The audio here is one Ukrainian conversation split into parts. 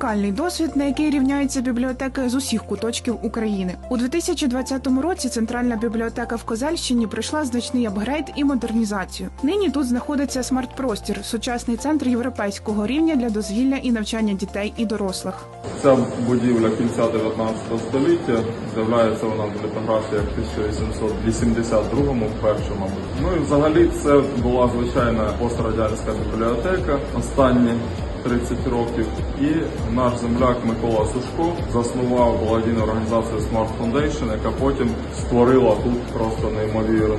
унікальний досвід, на який рівняються бібліотеки з усіх куточків України. У 2020 році центральна бібліотека в Козельщині пройшла значний апгрейд і модернізацію. Нині тут знаходиться смарт-простір, сучасний центр європейського рівня для дозвілля і навчання дітей і дорослих. Ця будівля кінця 19 століття з'являється вона в літографіях 1882-му вперше, мабуть. Ну і взагалі це була звичайна пострадянська бібліотека останні 30 років. І наш земляк Микола Сушко заснував благодійну організацію Smart Foundation, яка потім створила тут просто неймовірну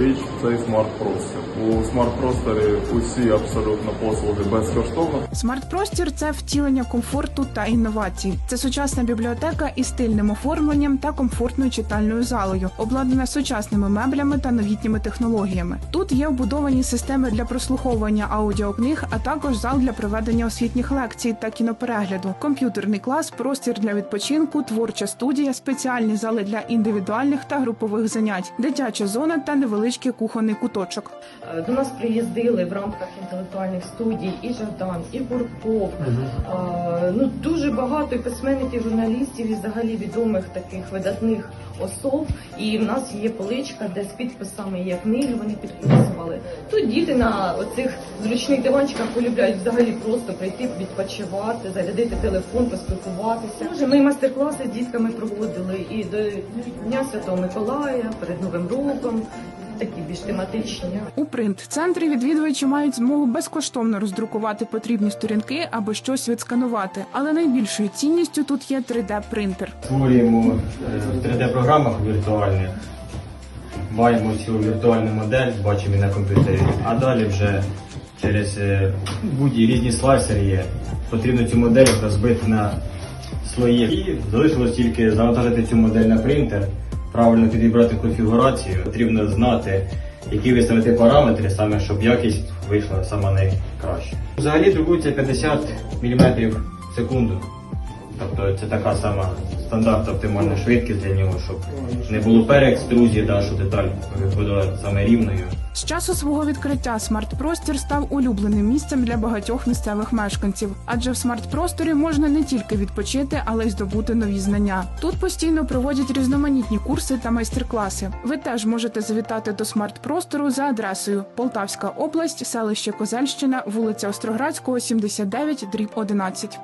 річ цей смарт-простір. У смарт-просторі усі абсолютно послуги безкоштовно. Смарт-простір це втілення комфорту та інновацій. Це сучасна бібліотека із стильним оформленням та комфортною читальною залою, обладнана сучасними меблями та новітніми технологіями. Тут є вбудовані системи для прослуховування аудіокниг, а також зал для проведення освітніх лекцій та кіноперегляду, комп'ютерний клас, простір для відпочинку, творча студія, спеціальні зали для індивідуальних та групових занять, дитяча зона та невеличкий кухонний куточок. Е, До нас приїздили в рамках інтелектуальних студій і Жадан, і Бурков. Е, Ну дуже багато письменників, журналістів і взагалі відомих таких видатних особ. І в нас є поличка, де з підписами є книги, вони підписували. Діти на оцих зручних диванчиках полюбляють взагалі просто прийти відпочивати, зарядити телефон, поспілкуватися. Може, ми майстер-класи з дітками проводили і до Дня Святого Миколая, перед Новим роком. Такі більш тематичні. У принт-центрі відвідувачі мають змогу безкоштовно роздрукувати потрібні сторінки або щось відсканувати. Але найбільшою цінністю тут є 3D-принтер. створюємо е, в 3D-програмах віртуальних, маємо цю віртуальну модель, бачимо на комп'ютері, а далі вже через е, будь-які різні слайсери є. Потрібно цю модель розбити на слої. І залишилось тільки завантажити цю модель на принтер, правильно підібрати конфігурацію. Потрібно знати, які виставити параметри, саме щоб якість вийшла саме найкраща. Взагалі друкується 50 мм в секунду. Тобто це така сама стандарт оптимальна швидкість для нього, щоб не було переекструзії, да, щоб деталь виходила саме рівною. З часу свого відкриття смарт-простір став улюбленим місцем для багатьох місцевих мешканців, адже в смарт-просторі можна не тільки відпочити, але й здобути нові знання. Тут постійно проводять різноманітні курси та майстер-класи. Ви теж можете завітати до смарт-простору за адресою Полтавська область, селище Козельщина, вулиця Остроградського, 79, дріб 11.